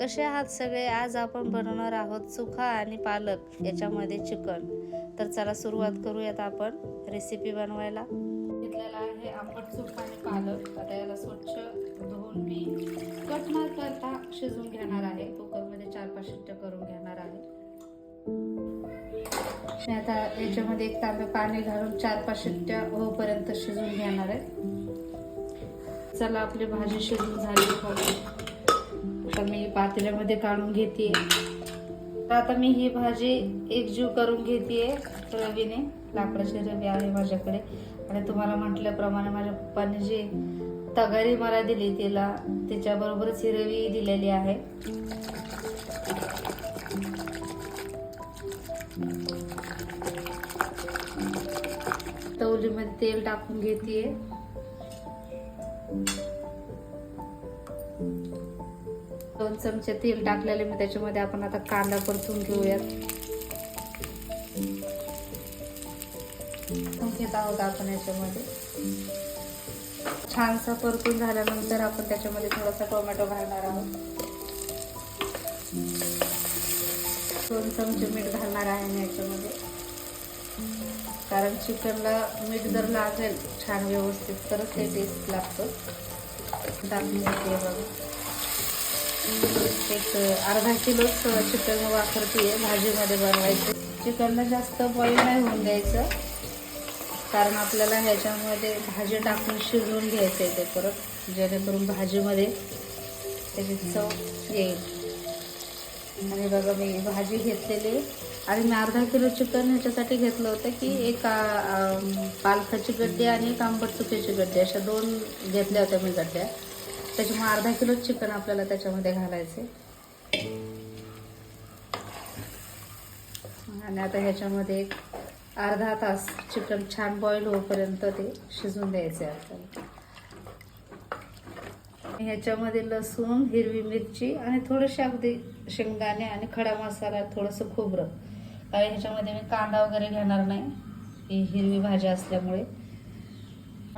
कसे आहात सगळे? आज आपण बनवणार आहोत सुखा आणि पालक याच्यामध्ये चिकन. तर चला सुरुवात करूयात आपण रेसिपी बनवायला. घेतलेला आहे आपण चुका आणि पालक. आता याला स्वच्छ धुवून मी कट न करता शिजवून घेणार आहे. कुकरमध्ये चार पाच शिट्ट्या करून घेणार आहे. मी आता याच्यामध्ये एक तांबे पाणी घालून चार पाच शिट्ट्या होपर्यंत शिजवून घेणार आहे. चला आपली भाजी शिजून झाली. आता मी पातेल्यामध्ये काढून घेते तर आता मी ही भाजी एकजीव करून घेते रवीने. लाकडाची रवी आहे माझ्याकडे. आणि तुम्हाला म्हटल्याप्रमाणे माझ्या पप्पाने जी तगारी मला दिली तिला त्याच्याबरोबरच ही रवी दिलेली आहे. तवलीमध्ये तेल टाकून घेते दोन चमचे तेल टाकलेले मी त्याच्यामध्ये आपण आता कांदा परतून घेऊयात. घेत आहोत आपण याच्यामध्ये. छानसा परतून झाल्यानंतर आपण त्याच्यामध्ये थोडासा टोमॅटो घालणार आहोत. दोन चमचे मीठ घालणार आहे मी याच्यामध्ये. कारण चिकनला मीठ जर लागेल छान व्यवस्थित तरच ते टेस्ट लागतं. दाखवून घेते बघा. एक अर्धा किलोच चिकन वापरते भाजीमध्ये बनवायचं. चिकनला जास्त बॉईल नाही होऊन द्यायचं कारण आपल्याला ह्याच्यामध्ये भाजी टाकून शिजवून घ्यायचं आहे ते परत जेणेकरून भाजीमध्ये त्याची चव येईल. आणि बघा मी भाजी घेतलेली आणि मी अर्धा किलो चिकन ह्याच्यासाठी घेतलं होतं की एक पालखाची गड्डी आणि एक आंबट चुकीची गड्डी अशा दोन घेतल्या होत्या मी गड्ड्या. त्याच्यामुळे अर्धा किलो चिकन आपल्याला त्याच्यामध्ये घालायचे आणि आता ह्याच्यामध्ये एक अर्धा तास चिकन छान बॉईल होईपर्यंत ते शिजवून द्यायचे आपल्याला. ह्याच्यामध्ये लसूण हिरवी मिरची आणि थोडेसे अगदी शेंगदाणे आणि खडा मसाला थोडंसं खोबरं. कारण ह्याच्यामध्ये मी कांदा वगैरे घेणार नाही. ही हिरवी भाजी असल्यामुळे.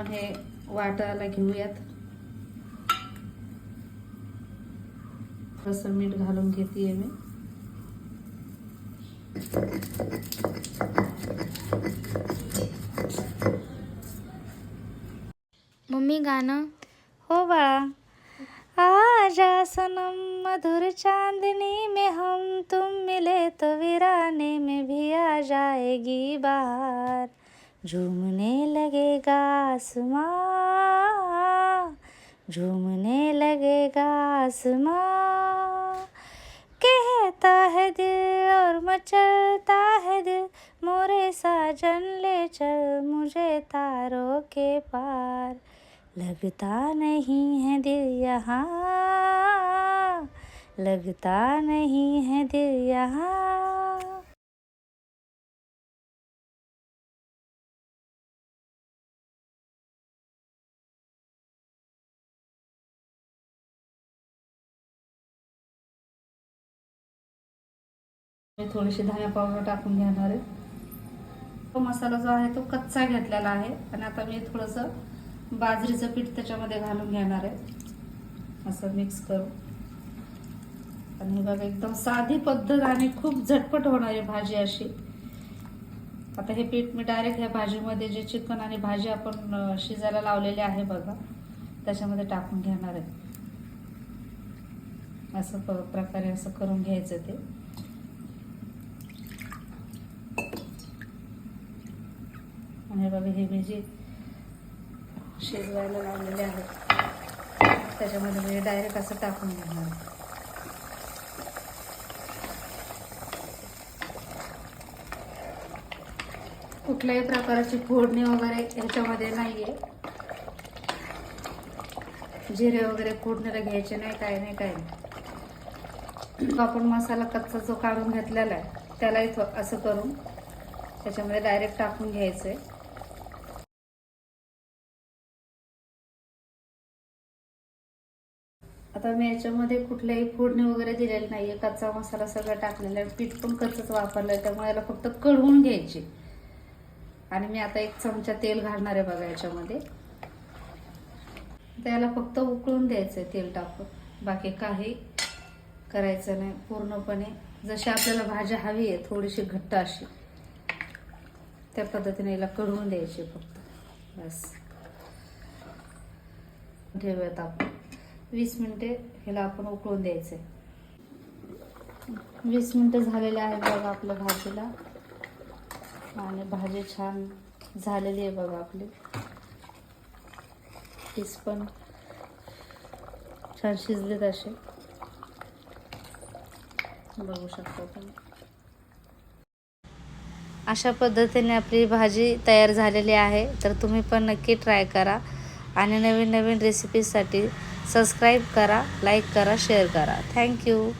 हे वाटायला घेऊयात. थोडंसं मीठ घालून घेते मी. मम्मी गाणं? हो बाळा. आजा सनम मधुर चांदनी में हम तुम मिले तो वीराने में भी आ जाएगी बाहर झूमने लगेगा आसमां झूमने लगेगा आसमां। कहता है दिल और मचलता है दिल, मोरे साजन ले चल मुझे तारों के पार। लगता नहीं है दिल यहाँ, लगता नहीं है दिल यहाँ। मी थोडीशी धण्या पावडर टाकून घेणार आहे. तो मसाला जो आहे तो कच्चा घेतलेला आहे. आणि आता मी थोडंसं बाजरीचं पीठ त्याच्यामध्ये घालून घेणार आहे. असं मिक्स करू आणि हे बघा एकदम साधी पद्धत आणि खूप झटपट होणारी भाजी अशी. आता हे पीठ मी डायरेक्ट ह्या भाजीमध्ये जे चिकन आणि भाजी आपण शिजायला लावलेली आहे बघा त्याच्यामध्ये टाकून घेणार आहे. असं प- प्रकारे असं करून घ्यायचं ते. हे बघा हे मी जे शिजवायला लावलेले आहेत. त्याच्यामध्ये म्हणजे मी डायरेक्ट असं टाकून घेणार. कुठल्याही प्रकारची फोडणी वगैरे ह्याच्यामध्ये नाहीये. जिरे वगैरे फोडणीला घ्यायचे नाही काय नाही काय आपण मसाला कच्चा जो काढून घेतलेला आहे त्यालाही असं करून त्याच्यामध्ये डायरेक्ट टाकून घ्यायचं आहे आता मी याच्यामध्ये कुठल्याही फोडणी वगैरे दिलेली आहे कच्चा मसाला सगळं टाकलेला आहे. पीठ पण कच्चंच आहे त्यामुळे याला फक्त कढवून घ्यायची. आणि मी आता एक चमचा तेल घालणार आहे बघा याच्यामध्ये. त्याला फक्त उकळून द्यायचं आहे तेल टाकून. बाकी काही करायचं नाही. पूर्णपणे जशी आपल्याला भाजी हवी आहे थोडीशी घट्ट अशी. त्या पद्धतीने याला कढवून द्यायची फक्त. बस. ठेवूयात आपण. वीस मिनटे ह्याला आपण उकळून द्यायचे वीस मिनटं झालेले आहेत बघा आपल्या भाजीला. आणि भाजी छान झालेली आहे बघा आपली. पीस पण छान शिजलेत असे. बघू शकता तुम्ही अशा पद्धतीने आपली भाजी तयार झालेली आहे. तर तुम्ही पण नक्की ट्राय करा. आणि नवीन नवीन रेसिपीसाठी सबस्क्राईब करा लाईक करा शेअर करा. Thank you